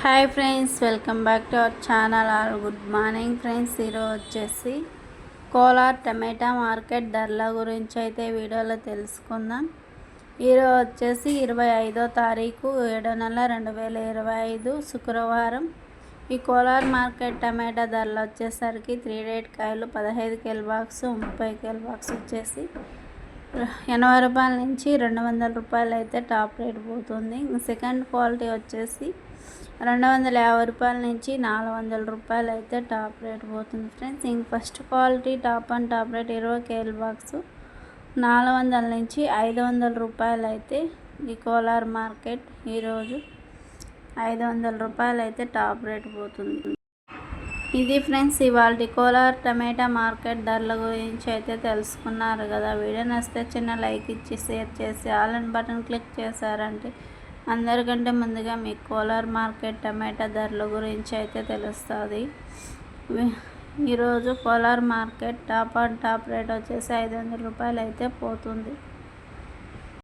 Hi friends welcome back to our channel are good morning friends. ఈరోజు వచ్చేసి కోలార్ టమాటా market ధరల గురించి అయితే వీడియోలో తెలుసుకుందాం. ఈరోజు వచ్చేసి ఇరవై ఐదో తారీఖు ఏడో నెల రెండు వేల ఇరవై ఐదు శుక్రవారం. ఈ కోలార్ మార్కెట్ టమాటా ధరలు వచ్చేసరికి త్రీ రేట్ కాయలు పదహైదు కేల్ బాక్స్ ముప్పై కేల్ బాక్స్ వచ్చేసి ఎనభై రూపాయల నుంచి రెండు వందల రూపాయలు అయితే టాప్ రేట్ పోతుంది. సెకండ్ క్వాలిటీ వచ్చేసి రెండు వందల యాభై రూపాయల నుంచి నాలుగు వందల రూపాయలు అయితే టాప్ రేట్ పోతుంది ఫ్రెండ్స్. ఇంక first quality top and top rate ఇరవై కేల్ బాక్స్ నాలుగు వందల నుంచి ఐదు వందల రూపాయలు అయితే ఈ కోలార్ మార్కెట్ ఈరోజు ఐదు వందల రూపాయలు అయితే టాప్ రేట్ పోతుంది. ఇది ఫ్రెండ్స్ ఇవాళ కోలార్ టమాటా మార్కెట్ ధరల గురించి అయితే తెలుసుకున్నారు కదా. వీడియో నచ్చితే చిన్న లైక్ ఇచ్చి షేర్ చేసి ఆల్ అండ్ బటన్ క్లిక్ చేశారంటే అందరికంటే ముందుగా మీకు కోలార్ మార్కెట్ టమాటా ధరల గురించి అయితే తెలుస్తుంది. ఈరోజు Kolar market top and top rate వచ్చేసి ఐదు వందల రూపాయలు అయితే పోతుంది.